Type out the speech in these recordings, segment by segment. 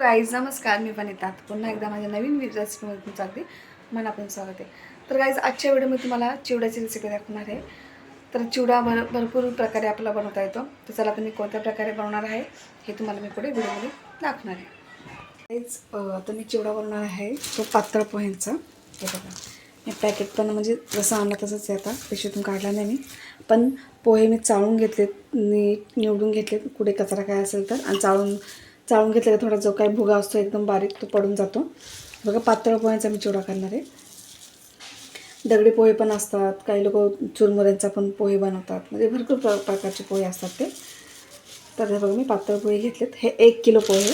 Guys नमस्कार मी वनिता. पुन्हा एकदा माझ्या नवीन रेसिपीमध्ये तुमचं अगदी मनापासून स्वागत आहे. तर गाईज आजच्या व्हिडिओमध्ये तुम्हाला चिवड्याची रेसिपी दाखवणार आहे. तर चिवडा भर भरपूर प्रकारे आपला बनवता येतो. तर चला आता मी कोणत्या प्रकारे बनवणार आहे हे तुम्हाला मी पुढे व्हिडिओमध्ये दाखवणार आहे. गाईज आता मी चिवडा बनवणार आहे. तो पातळ पोह्यांचा. हे बघा. मी पॅकेट पण म्हणजे जसं आणलं तसंच आहे आता. पिशवीतून काढला नाही मी. पण पोहे मी चाळून घेतलेत नीट निवडून घेतलेत. कुठे कचरा काय असेल तर. आणि चाळून चाळून घेतलेला थोडा जो काही भुगा असतो एकदम बारीक तो पडून जातो. बघा पातळ पोह्यांचा मी चिवडा करणार आहे. दगडी पोहे पण असतात काही लोक चुरमुऱ्यांचा पण पोहे बनवतात. म्हणजे भरपूर प्र प्रकारचे पोहे असतात ते. तर हे बघा मी पातळ पोहे घेतलेत. हे एक किलो पोहे.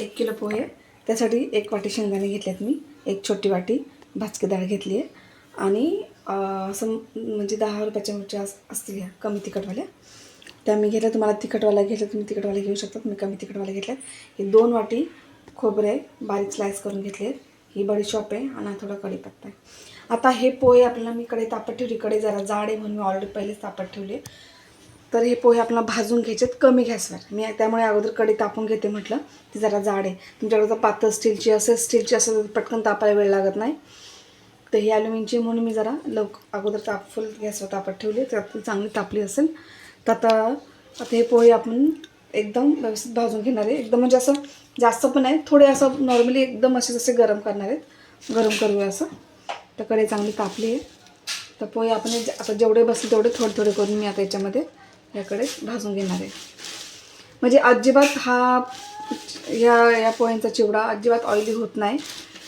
एक किलो पोहे. त्यासाठी एक वाटी शेंगदाणे घेतलेत मी. एक छोटी वाटी भाजकी डाळ घेतली आहे. आणि असं म्हणजे दहा रुपयाच्या मिरच्या असतील ह्या कमी तिखटवाल्या. त्या मी घेतल्या तुम्हाला तिखटवाल्या घेतलं तुम्ही तिखटवाला घेऊ शकता मी कमी तिखटवाला घेतल्यात. हे दोन वाटी खोबरे बारीक स्लाईस करून घेतले ही बडीशॉप आहे आणि हा थोडा कढीपत्ता आहे. आता हे पोहे आपल्याला मी कडे तापत ठेवली. कडे जरा जाड आहे म्हणून मी ऑलरेडी पहिलेच तापत ठेवले. तर हे पोहे आपल्याला भाजून घ्यायचेत कमी गॅसवर. मी त्यामुळे अगोदर कढी तापून घेते म्हटलं ती जरा जाड आहे. तुमच्याकडे जर पातळ स्टीलची असेल स्टीलची असेल तर पटकन तापायला वेळ लागत नाही. तर ही ॲल्युमिनची म्हणून मी जरा लवक अगोदर ताप फुल गॅसवर तापत ठेवली. त्यात ती चांगली तापली असेल. तर आता आता हे पोहे आपण एकदम व्यवस्थित भाजून घेणार आहे. एकदम म्हणजे असं जास्त पण आहे थोडे असं नॉर्मली एकदम असे जसे गरम करणार आहेत. गरम करूया असं. तर कडे चांगली तापली आहे. तर पोहे आपण आता जेवढे बसले तेवढे थोडे थोडे करून मी आता याच्यामध्ये याकडे भाजून घेणार आहे. म्हणजे अजिबात हा या या पोह्यांचा चिवडा अजिबात ऑइली होत नाही.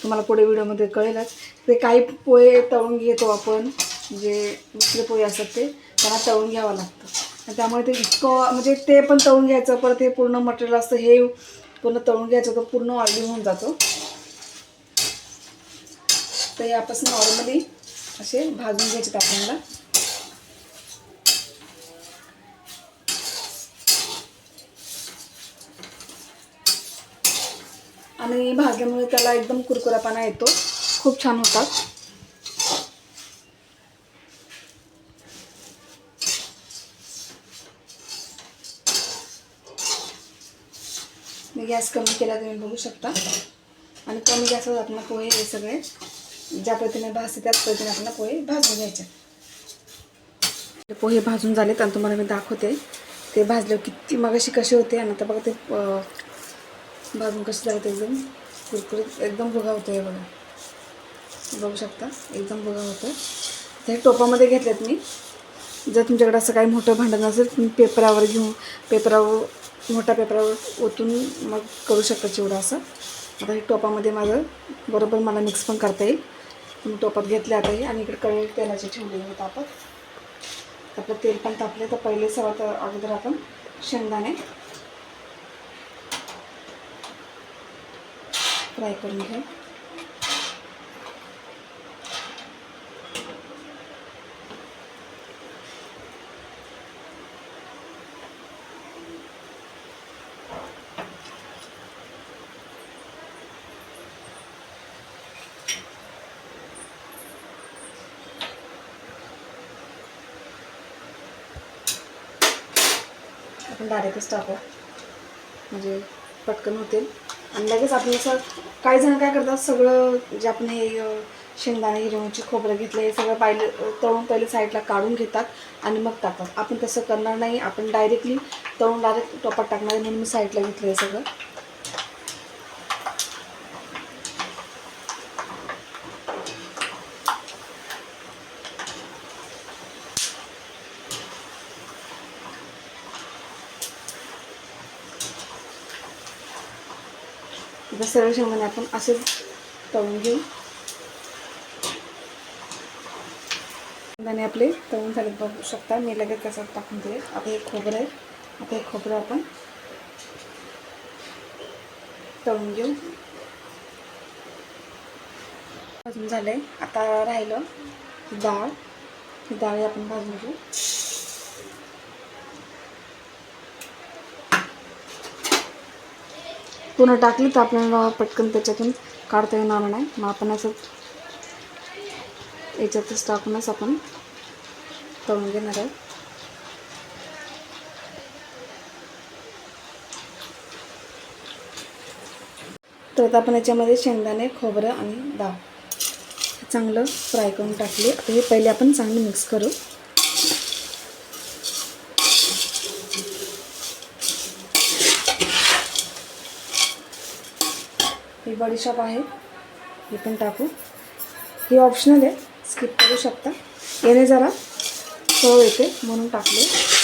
तुम्हाला पुढे व्हिडिओमध्ये कळेलच. ते काही पोहे तळून घेतो आपण जे दुसरे पोहे असतात ते त्यांना तळून घ्यावं लागतं. त्यामुळे ते इतकं म्हणजे ते पण तळून घ्यायचं परत हे पूर्ण मटेरियल असतं हे पूर्ण तळून घ्यायचं तर पूर्ण ऑइली होऊन जातो. तर यापासून नॉर्मली असे भाजून घ्यायचे आपल्याला. आणि भाजल्यामुळे त्याला एकदम कुरकुरापणा येतो. खूप छान होतात. गॅस कमी केला तुम्ही बघू शकता. आणि कमी गॅसवर आपण पोहे हे सगळे ज्या पद्धतीने भाजते त्याच पद्धतीने आपण पोहे भाजून घ्यायचे. पोहे भाजून झालेत आणि तुम्हाला मी दाखवते. ते भाजल्यावर किती मगाशी कसे होते आणि आता बघा ते भाजून कसे झाले ते एकदम कुरकुरीत एकदम भुगा होतो हे बघा. बघू शकता एकदम भुगा होतो ते टोपामध्ये घेतलेत मी. जर तुमच्याकडे असं काही मोठं भांडण असेल तुम्ही पेपरावर घेऊन पेपरावर मोठ्या पेपरावर ओतून मग करू शकता चिवडा असं. आता हे टोपामध्ये माझं बरोबर मला मिक्स पण करता येईल. तुम्ही टोपात घेतले आता हे आणि इकडे कळी तेलाचे ठेवलेले मी तापत आपलं तेल पण तापले तर पहिले सर्वात अगोदर आपण शेंगदाणे फ्राय करून घ्या आपण डायरेक्टच टाकू. म्हणजे पटकन होतील. आणि लगेच आपण असं काही जण काय करतात सगळं जे आपण हे शेंगदाणे हिरवणची खोबरं घेतलं हे सगळं पाहिलं तळून पहिले साईडला काढून घेतात आणि मग टाकतात. आपण तसं करणार नाही. आपण डायरेक्टली तळून डायरेक्ट टोपात टाकणार म्हणून मी साईडला घेतलं हे सगळं. आता सर्व शेंगदाणे आपण असेच तळून घेऊ. शेंगदाणे आपले तळून झाले बघू शकता. मी लगेच कसं टाकून दिले आता हे खोबरं आहे. आता हे खोबरं आपण तळून घेऊ. भाजून झाले आता राहिलं डाळ. ही डाळ आपण भाजून घेऊ. पूर्ण टाकली तर आपल्याला पटकन त्याच्यातून काढता येणार नाही. मग आपण असं याच्यातच टाकूनच आपण तळून घेणार आहे. तर आता आपण याच्यामध्ये शेंगदाणे खोबरं आणि डाळ चांगलं फ्राय करून टाकले. हे पहिले आपण चांगलं मिक्स करू. ही बडीशॉप आहे. हे पण टाकू. हे ऑप्शनल आहे. स्किप करू शकता. याने जरा चव येते म्हणून टाकले.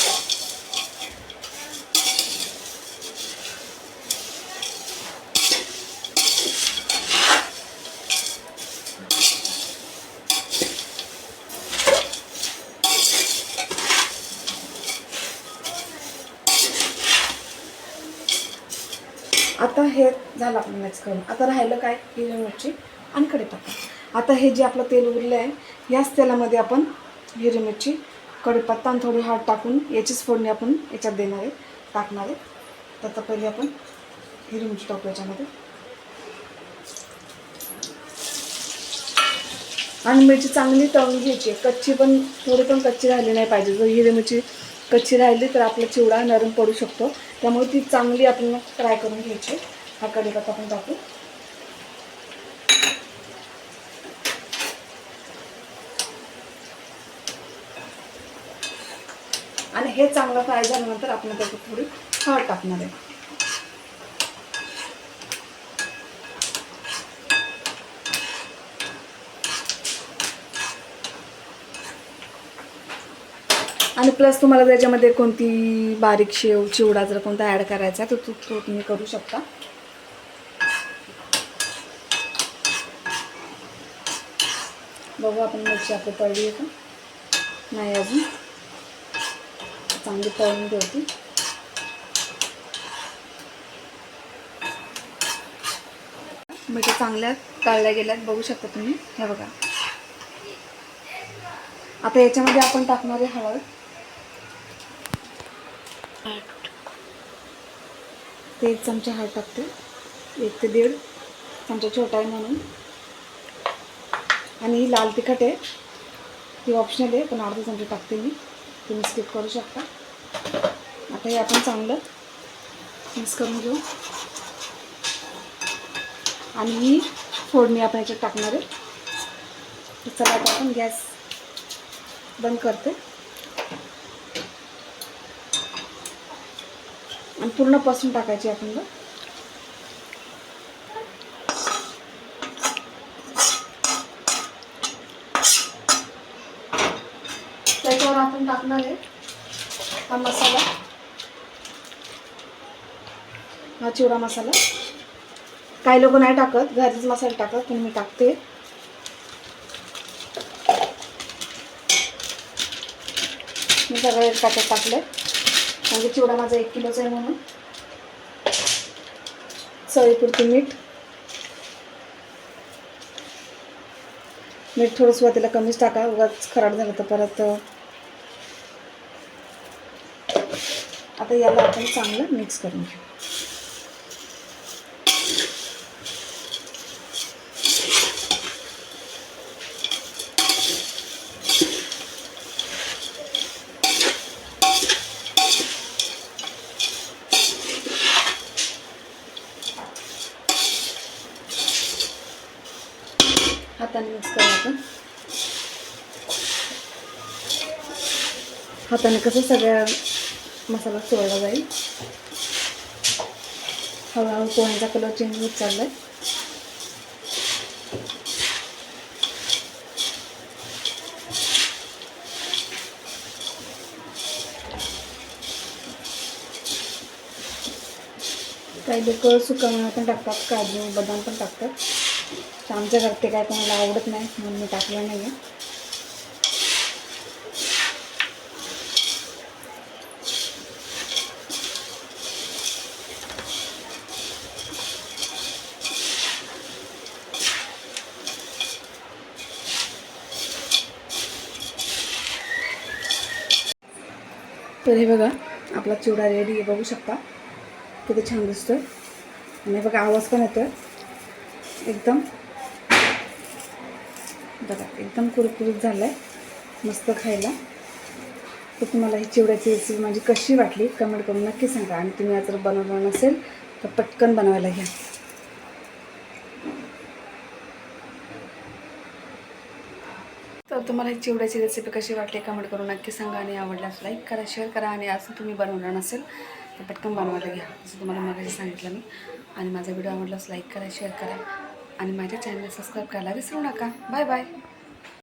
आता हे झालं आपलं मॅच करून. आता राहिलं काय? हिरवी मिरची आणि कढीपत्ता आता हे जे आपलं तेल उरलं आहे याच तेलामध्ये आपण हिरवी मिरची कढीपत्ता आणि थोडी हळद टाकून याचीच फोडणी आपण याच्यात देणार आहे टाकणार आहे. तर आता पहिले आपण हिरवी मिरची टाकू याच्यामध्ये. आणि मिरची चांगली तळून घ्यायची आहे. कच्ची पण थोडी पण कच्ची राहिली नाही पाहिजे. जर हिरवी मिरची कच्ची राहिली तर आपला चिवडा नरम पडू शकतो. त्यामुळे ती चांगली आपण फ्राय करून घ्यायची हा कढीपत्ता पण टाकू? आणि हे चांगलं फ्राय झाल्यानंतर आपण त्याच्यात थोडी हळद टाकणार आहे. आणि प्लस तुम्हाला त्याच्यामध्ये कोणती बारीक शेव चिवडा जर कोणता ॲड करायचा आहे तर तो तो तुम्ही करू शकता. बघू आपण मिरची आपली तळली का? नाही अजून. चांगली तळून ठेवती मिरच्या चांगल्या तळल्या गेल्यात बघू शकता तुम्ही. हे बघा. आता याच्यामध्ये आपण टाकणार आहे हळद. ते एक चमचा हळद टाकते. एक ते दीड चमचा छोटा आहे म्हणून. आणि ही लाल तिखट आहे. ती ऑप्शनल आहे पण अर्धा चमचा टाकते मी. तुम्ही स्किप करू शकता. आता हे आपण चांगलं मिक्स करून घेऊ. आणि ही फोडणी आपण याच्यात टाकणार आहे. तर चला आता आपण गॅस बंद करते. आणि पूर्ण पसून टाकायची आपण आपण टाकणार आहे हा मसाला. हा चिवडा मसाला. काही लोक नाही टाकत घरीच मसाला टाकत पण मी टाकते. मी सगळं एक टाकत टाकलं. म्हणजे चिवडा माझा एक किलोचा आहे म्हणून. चवीपुरती मीठ. मीठ थोडं सुरुवातीला कमीच टाका उगाच खराब झालं तर परत आता याला आपण चांगलं मिक्स करून घेऊ हाताने मिक्स करू आपण हाताने कसं सगळ्या मसाला चोळला जाईल. हळूहळू पोह्याचा कलर चेंज होत चाललाय. काही लोक सुकामेवा पण टाकतात काजू बदाम पण टाकतात. आमच्या घरात ते काय कोणाला आवडत नाही म्हणून मी टाकलं नाही आहे तर हे बघा आपला चिवडा रेडी आहे बघू शकता. किती छान दिसतोय. आणि बघा आवाज पण येतोय. एकदम. बघा एकदम कुरकुरीत झालं आहे मस्त खायला. तर तुम्हाला ही चिवड्याची रेसिपी माझी म्हणजे कशी वाटली कमेंट करून नक्की सांगा. आणि तुम्ही आज जर बनवलं नसेल तर पटकन बनवायला घ्या. तर तुम्हाला ही चिवड्याची रेसिपी कशी वाटली कमेंट करून नक्की सांगा आणि आवडल्यास लाईक करा शेअर करा आणि असं तुम्ही बनवलं नसेल तर पटकन बनवायला घ्या. जसं तुम्हाला मगाशी सांगितलं मी. आणि माझा व्हिडिओ आवडल्यास लाईक करा शेअर करा. आणि माझ्या चॅनल सबस्क्राईब करायला विसरू नका. Bye bye